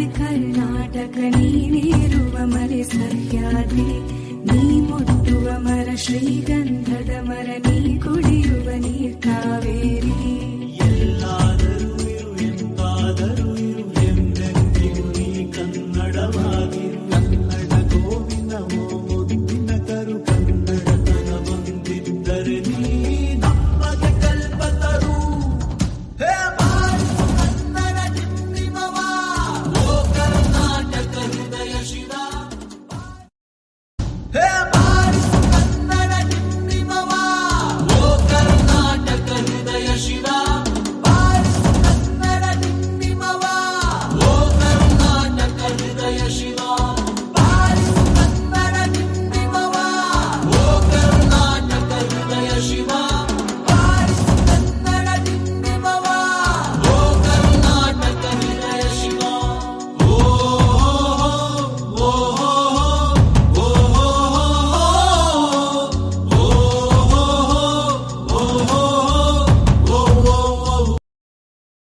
ಹುಟ್ಟುವ ಕರ್ನಾಟಕ ನೀನಿರುವ ಮನೆ ಸಹ್ಯಾದ್ರಿ. ನೀ ಮುಟ್ಟುವ ಮರ ಶ್ರೀಗಂಧದ ಮರ ನೀ ಕುಡಿಯುವ ನೀರು.